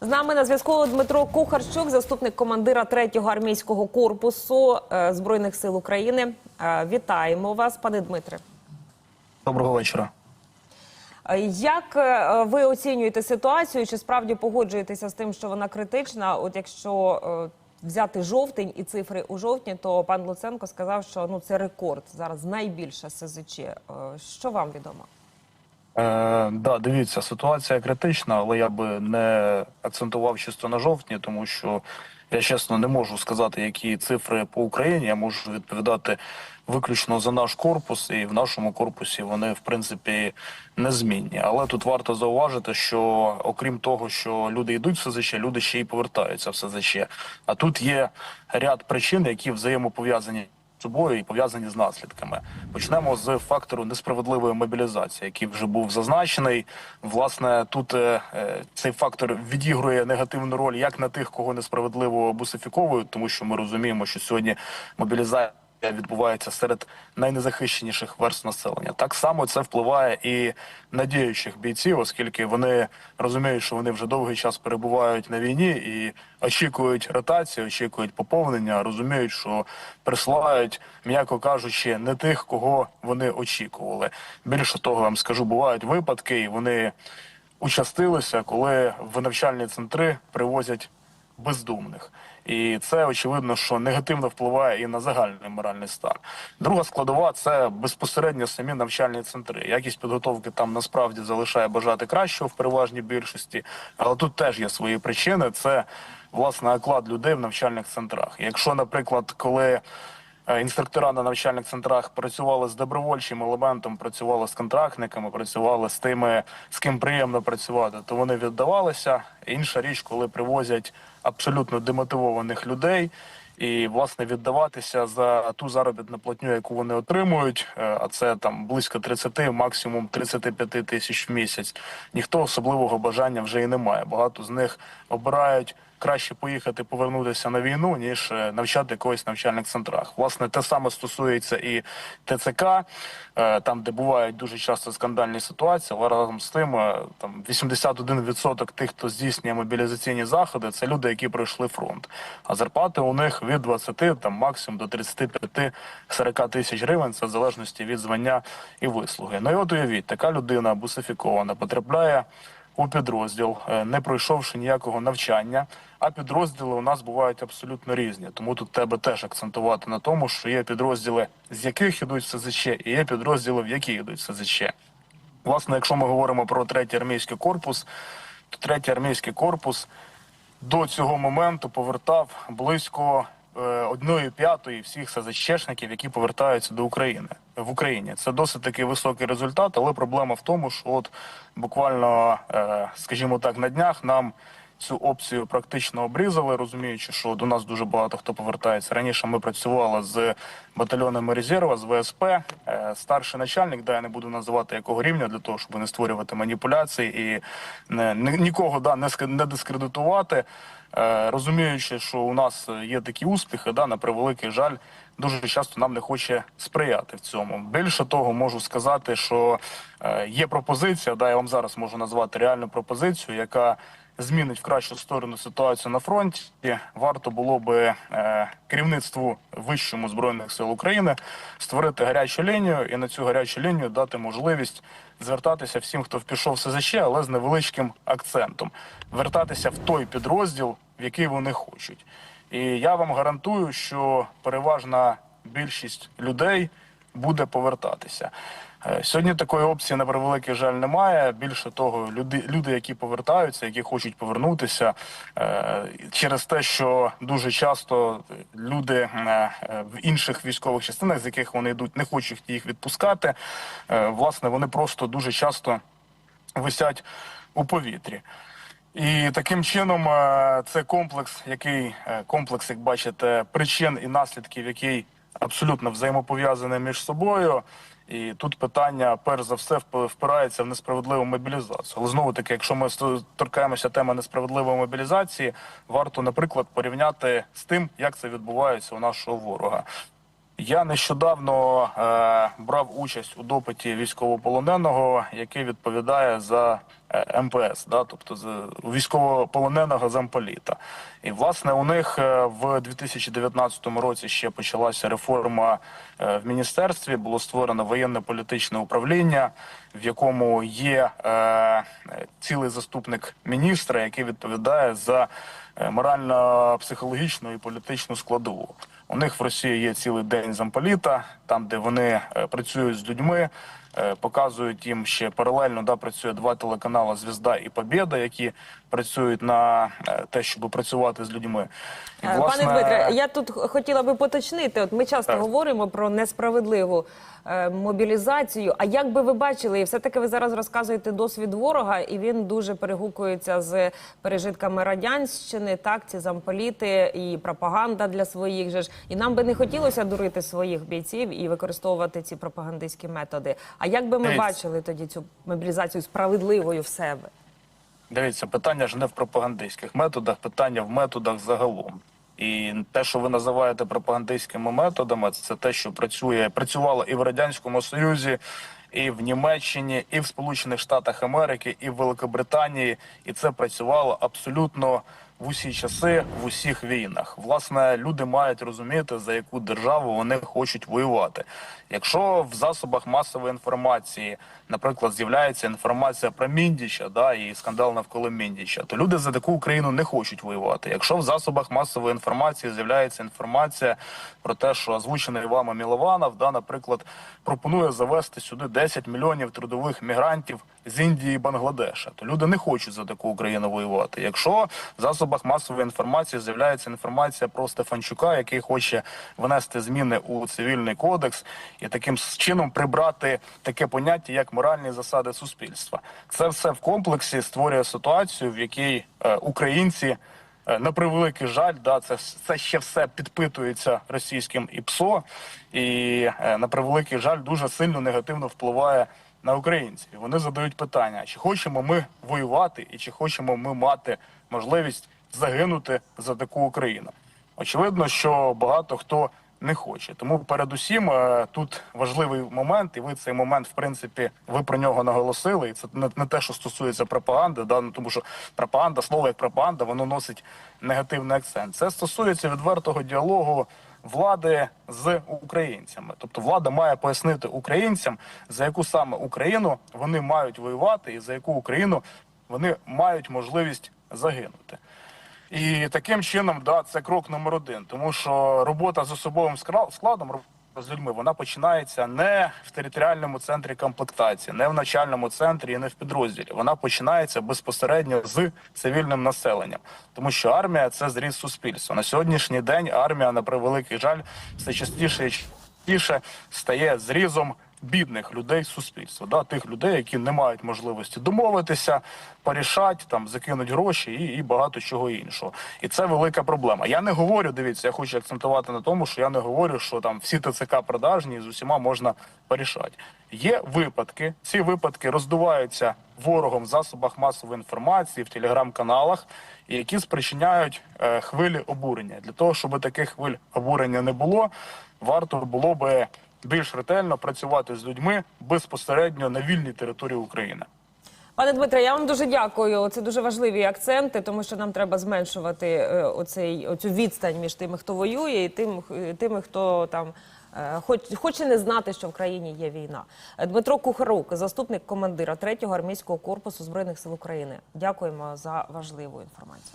З нами на зв'язку Дмитро Кухарчук, заступник командира 3-го армійського корпусу е, збройних сил України. Е, Вітаємо вас, пане Дмитре. Доброго вечора. Е, Як ви оцінюєте ситуацію? Чи справді погоджуєтеся з тим, що вона критична? От якщо взяти жовтень і цифри у жовтні, то пан Луценко сказав, що ну це рекорд зараз найбільша СЗЧ. Що вам відомо? Е, да, дивіться, ситуація критична, але я би не акцентував чисто на жовтні, тому що я чесно не можу сказати, які цифри по Україні. Я можу відповідати виключно за наш корпус, і в нашому корпусі вони в принципі незмінні. Але тут варто зауважити, що окрім того, що люди йдуть в СЗЧ, люди ще й повертаються в СЗЧ. А тут є ряд причин, які взаємопов'язані собою і пов'язані з наслідками. Почнемо з фактору несправедливої мобілізації, який вже був зазначений. Власне, тут е, е, цей фактор відігрує негативну роль як на тих, кого несправедливо бусифіковують, тому що ми розуміємо, що сьогодні мобілізація. Відбувається серед найнезахищеніших верст населення. Так само це впливає і на діючих бійців, оскільки вони розуміють, що вони вже довгий час перебувають на війні і очікують ротації, очікують поповнення, розуміють, що присилають, м'яко кажучи, не тих, кого вони очікували. Більше того, вам скажу, бувають випадки, і вони участилися, коли в навчальні центри привозять бездумних. І це очевидно, що негативно впливає і на загальний моральний стан. Друга складова це безпосередньо самі навчальні центри. Якість підготовки там насправді залишає бажати кращого в переважній більшості, але тут теж є свої причини. Це власне оклад людей в навчальних центрах. Якщо, наприклад, коли Інструктора на навчальних центрах працювали з добровольчим елементом, працювали з контрактниками, працювали з тими, з ким приємно працювати, то вони віддавалися. Інша річ, коли привозять абсолютно демотивованих людей. І власне віддаватися за ту заробітну платню, яку вони отримують, е, а це там близько 30, максимум 35 тисяч в місяць. Ніхто особливого бажання вже і не має. Багато з них обирають краще поїхати повернутися на війну, ніж е, навчати когось в навчальних центрах. Власне, те саме стосується і ТЦК, е, там, де бувають дуже часто скандальні ситуації, але разом з тим, е, там 81% тих, хто здійснює мобілізаційні заходи, це люди, які пройшли фронт. А зарплати у них від 20 там максимум до 35-40 тисяч гривень, це в залежності від звання і вислуги. Ну і от уявіть, така людина бусифікована потрапляє у підрозділ, е, не пройшовши ніякого навчання. А підрозділи у нас бувають абсолютно різні. Тому тут треба теж акцентувати на тому, що є підрозділи, з яких йдуть в СЗЧ, і є підрозділи, в які йдуть в СЗЧ. Власне, якщо ми говоримо про третій армійський корпус, то третій армійський корпус до цього моменту повертав близько одної п'ятої всіх СЗЧшників, які повертаються до України в Україні. Це досить таки високий результат, але проблема в тому, що от буквально, е, скажімо так, на днях нам. Цю опцію практично обрізали, розуміючи, що до нас дуже багато хто повертається. Раніше ми працювали з батальйонами резерва, з ВСП. Е, Старший начальник, да я не буду називати якого рівня для того, щоб не створювати маніпуляції і не, ні- нікого да не не дискредитувати. Е, Розуміючи, що у нас є такі успіхи, да на превеликий жаль, дуже часто нам не хоче сприяти в цьому. Більше того, можу сказати, що е, є пропозиція. Да, я вам зараз можу назвати реальну пропозицію, яка змінить в кращу сторону ситуацію на фронті. Варто було би е, керівництву вищому збройних сил України створити гарячу лінію і на цю гарячу лінію дати можливість звертатися всім, хто пішов в СЗЧ, але з невеличким акцентом, вертатися в той підрозділ, в який вони хочуть. І я вам гарантую, що переважна більшість людей буде повертатися. Е, Сьогодні такої опції на превеликий жаль немає. Більше того, люди, люди, які повертаються, які хочуть повернутися, е, через те, що дуже часто люди е, в інших військових частинах, з яких вони йдуть, не хочуть їх відпускати. Власне, вони просто дуже часто висять у повітрі. І таким чином це комплекс, який комплекс, як бачите, причин і наслідків, який абсолютно взаємопов'язаний між собою. І тут питання, перш за все, вп- впирається в несправедливу мобілізацію. Але знову таки, якщо ми торкаємося теми несправедливої мобілізації, варто, наприклад, порівняти з тим, як це відбувається у нашого ворога. Я нещодавно е, брав участь у допиті військовополоненого, який відповідає за е, МПС, да, тобто за військовополоненого замполіта. І власне у них е, в 2019 році ще почалася реформа е, в міністерстві. Було створено воєнно-політичне управління, в якому є е, цілий заступник міністра, який відповідає за морально-психологічну і політичну складову. У них в Росії є цілий день замполіта, там де вони е, працюють з людьми, показують їм ще паралельно. Да, працює два телеканали Звізда і Побєда, які працюють на е, те, щоб працювати з людьми. І, Е, Пане Дмитре, я тут хотіла би поточнити. От ми часто Так. говоримо про несправедливу е, мобілізацію. А як би ви бачили, і все-таки ви зараз розказуєте досвід ворога, і він дуже перегукується з пережитками радянщини, так ці замполіти і пропаганда для своїх же ж. І нам би не хотілося дурити своїх бійців і використовувати ці пропагандистські методи. А як би ми Дивіться. бачили тоді цю мобілізацію справедливою в себе? Дивіться, питання ж не в пропагандистських методах, питання в методах загалом. І те, що ви називаєте пропагандистськими методами, це те, що працює, працювало і в радянському Союзі, і в Німеччині, і в Сполучених Штатах Америки, і в Великобританії, і це працювало абсолютно в усі часи, в усіх війнах. Власне, люди мають розуміти, за яку державу вони хочуть воювати. Якщо в засобах масової інформації, наприклад, з'являється інформація про Міндіча, да і скандал навколо Міндіча, то люди за таку Україну не хочуть воювати. Якщо в засобах масової інформації з'являється інформація про те, що озвучений вами Мілованов, да, наприклад, пропонує завести сюди 10 мільйонів трудових мігрантів з Індії і Бангладеша, то люди не хочуть за таку Україну воювати. Якщо в засобах масової інформації з'являється інформація про Стефанчука, який хоче внести зміни у цивільний кодекс і таким чином прибрати таке поняття, як моральні засади суспільства, це все в комплексі створює ситуацію, в якій е, українці. Е, На превеликий жаль, да, це, це ще все підпитується російським ІПСО, і е, на превеликий жаль дуже сильно негативно впливає на українців. Вони задають питання: чи хочемо ми воювати, і чи хочемо ми мати можливість загинути за таку Україну? Очевидно, що багато хто не хоче. Тому передусім е, тут важливий момент, і ви цей момент, в принципі, ви про нього наголосили. І це не, те, що стосується пропаганди, да, ну, тому що пропаганда, слово як пропаганда, воно носить негативний акцент. Це стосується відвертого діалогу влади з українцями. Тобто влада має пояснити українцям, за яку саме Україну вони мають воювати, і за яку Україну вони мають можливість загинути. І таким чином, да, це крок номер один, тому що робота з особовим складом з людьми вона починається не в територіальному центрі комплектації, не в начальному центрі і не в підрозділі. Вона починається безпосередньо з цивільним населенням, тому що армія це зріз суспільства. На сьогоднішній день армія, на превеликий жаль, все частіше і частіше стає зрізом бідних людей суспільства, да, тих людей, які не мають можливості домовитися, порішати, там закинуть гроші і, і багато чого іншого. І це велика проблема. Я не говорю, дивіться, я хочу акцентувати на тому, що я не говорю, що там всі ТЦК продажні з усіма можна порішати. Є випадки, ці випадки роздуваються ворогом в засобах масової інформації, в телеграм-каналах, які спричиняють е, хвилі обурення. Для того, щоб таких хвиль обурення не було, варто було би більш ретельно працювати з людьми безпосередньо на вільній території України. Пане Дмитре, я вам дуже дякую. Це дуже важливі акценти, тому що нам треба зменшувати е, оцей оцю відстань між тими, хто воює, і тим, тими, хто там. е, Хоч хоче не знати, що в країні є війна. Е, Дмитро Кухарук, заступник командира 3-го армійського корпусу збройних сил України. Дякуємо за важливу інформацію.